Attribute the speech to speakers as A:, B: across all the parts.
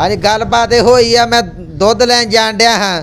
A: ਹਾਂਜੀ ਗੱਲਬਾਤ ਇਹ ਹੋਈ ਆ ਮੈਂ ਦੁੱਧ ਲੈਣ ਜਾਣ ਡਿਆ ਹਾਂ।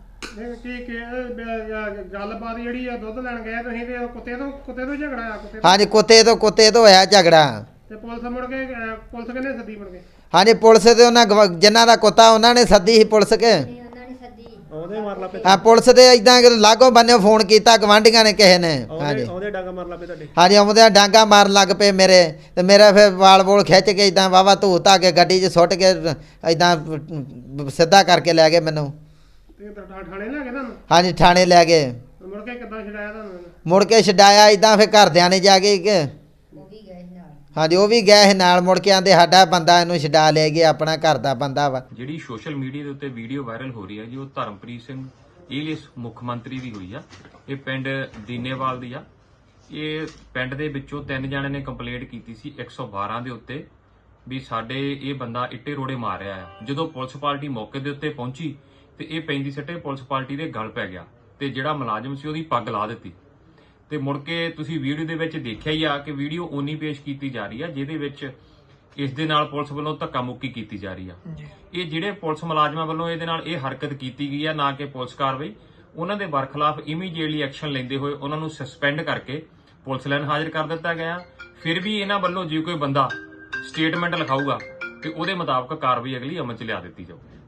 B: ਕੀ ਕੀ ਗੱਲਬਾਤ ਜਿਹੜੀ ਆ ਦੁੱਧ ਲੈਣ ਗਏ ਤੁਸੀਂ ਤੇ ਉਹ ਕੁੱਤੇ ਤੋਂ ਕੁੱਤੇ ਤੋਂ ਝਗੜਾ ਆ ਕੁੱਤੇ ਤੋਂ।
A: ਹਾਂਜੀ ਕੁੱਤੇ ਤੋਂ ਕੁੱਤੇ ਤੋਂ ਹੋਇਆ ਝਗੜਾ।
B: ਤੇ ਪੁਲਿਸ ਮੁੜ ਕੇ ਪੁਲਿਸ ਕਹਿੰਦੇ ਸੱਦੀ ਮੁੜ ਕੇ?
A: ਹਾਂਜੀ ਪੁਲਿਸ ਤੇ ਉਹਨਾਂ ਗਵ- ਜਿਨ੍ਹਾਂ ਦਾ ਕੁੱਤਾ ਉਹਨਾਂ ਨੇ ਸੱਦੀ ਸੀ ਪੁਲਿਸ ਕੇ।
B: ਮਾਰ ਲਾ
A: ਹਾਂ ਪੁਲਿਸ ਦੇ ਇਦਾਂ ਲਾਗੋ ਬੰਨਿਓ ਫੋਨ ਕੀਤਾ ਗਵਾਂਢੀਆਂ ਨੇ ਕਿਸੇ ਨੇ। ਹਾਂਜੀ।
B: ਉਹਦੇ ਡਾਂਗਾ ਮਾਰ ਲਾ ਤੁਹਾਡੇ।
A: ਹਾਂਜੀ ਆਉਂਦਿਆਂ ਡਾਂਗਾ ਮਾਰਨ ਲੱਗ ਪਏ ਮੇਰੇ। ਤੇ ਮੇਰਾ ਫਿਰ ਵਾਲ ਵੋਲ ਖਿੱਚ ਕੇ ਇਦਾਂ ਵਾਵਾ ਧੂ ਧਾ ਕੇ ਗੱਡੀ 'ਚ ਸੁੱਟ ਕੇ ਇਦਾਂ ਸਿੱਧਾ ਕਰਕੇ ਲੈ ਗਏ ਮੈਨੂੰ।
B: ਤੇ ਤਾਂ ਠਾ- ਠਾਣੇ ਲੈ ਗਏ ਤੁਹਾਨੂੰ?
A: ਹਾਂਜੀ ਥਾਣੇ ਲੈ ਗਏ।
B: ਮੁੜ ਕੇ ਕਿੱਦਾਂ ਛਡਾਇਆ ਤੁਹਾਨੂੰ?
A: ਮੁੜ ਕੇ ਛਡਾਇਆ ਇਦਾਂ ਫਿਰ ਘਰਦਿਆਂ ਨੇ ਜਾ ਕੇ ਕਿ ਹਾਂਜੀ ਉਹ ਵੀ ਗਏ ਨਾਲ ਮੁੜ ਕੇ ਆਂਦੇ ਸਾਡਾ ਬੰਦਾ ਇਹਨੂੰ ਛਡਾ ਲੈ ਗਿਆ ਆਪਣਾ ਘਰ ਦਾ ਬੰਦਾ ਵਾ।
C: ਜਿਹੜੀ ਸੋਸ਼ਲ ਮੀਡੀਆ ਦੇ ਉੱਤੇ ਵੀਡੀਓ ਵਾਇਰਲ ਹੋ ਰਹੀ ਹੈ ਜੀ ਉਹ ਧਰਮਪ੍ਰੀਤ ਸਿੰਘ ਏਲੀਸ ਮੁੱਖ ਮੰਤਰੀ ਦੀ ਹੋਈ ਆ। ਇਹ ਪਿੰਡ ਦੀਨੇਵਾਲ ਦੀ ਆ। ਇਹ ਪਿੰਡ ਦੇ ਵਿੱਚੋਂ ਤਿੰਨ ਜਣਿਆਂ ਨੇ ਕੰਪਲੇਂਟ ਕੀਤੀ ਸੀ 112 ਦੇ ਉੱਤੇ ਵੀ ਸਾਡੇ ਇਹ ਬੰਦਾ ਇੱਟੇ ਰੋੜੇ ਮਾਰ ਰਿਹਾ ਹੈ ਜਦੋਂ ਪੁਲਿਸ ਪਾਰਟੀ ਮੌਕੇ ਦੇ ਉੱਤੇ ਪਹੁੰਚੀ ਤੇ ਇਹ ਪੈਂਦੀ ਸੱਟੇ ਪੁਲਿਸ ਪਾਰਟੀ ਦੇ ਗਲ ਪੈ ਗਿਆ ਤੇ ਜਿਹੜਾ ਮੁਲਾਜ਼ਮ ਸੀ ਉਹਦੀ ਪੱਗ ਲਾ ਦਿੱਤੀ। ਤੇ ਮੁੜ ਕੇ ਤੁਸੀਂ ਵੀਡੀਓ ਦੇ ਵਿੱਚ ਦੇਖਿਆ ਹੀ ਆ ਕਿ ਵੀਡੀਓ ਓਨੀ ਪੇਸ਼ ਕੀਤੀ ਜਾ ਰਹੀ ਆ ਜਿਹਦੇ ਵਿੱਚ ਇਸ ਦੇ ਨਾਲ ਪੁਲਿਸ ਵੱਲੋਂ ਧੱਕਾ ਮੁੱਕੀ ਕੀਤੀ ਜਾ ਰਹੀ ਆ। ਇਹ ਜਿਹੜੇ ਪੁਲਿਸ ਮੁਲਾਜ਼ਮਾਂ ਵੱਲੋਂ ਇਹਦੇ ਨਾਲ ਇਹ ਹਰਕਤ ਕੀਤੀ ਗਈ ਆ ਨਾ ਕਿ ਪੁਲਿਸ ਕਾਰਵਾਈ ਉਹਨਾਂ ਦੇ ਬਰਖਲਾਫ ਇਮੀਡੀਏਟਲੀ ਐਕਸ਼ਨ ਲੈਂਦੇ ਹੋਏ ਉਹਨਾਂ ਨੂੰ ਸਸਪੈਂਡ ਕਰਕੇ ਪੁਲਿਸ ਲਾਈਨ ਹਾਜ਼ਰ ਕਰ ਦਿੱਤਾ ਗਿਆ। ਫਿਰ ਵੀ ਇਹਨਾਂ ਵੱਲੋਂ ਜੇ ਕੋਈ ਬੰਦਾ ਸਟੇਟਮੈਂਟ ਲਿਖਾਊਗਾ ਤੇ ਉਹਦੇ ਮੁਤਾਬਕ ਕਾਰਵਾਈ ਅਗਲੀ ਅਮਲ ਚ ਲਿਆ ਦਿੱਤੀ ਜਾਊਗੀ।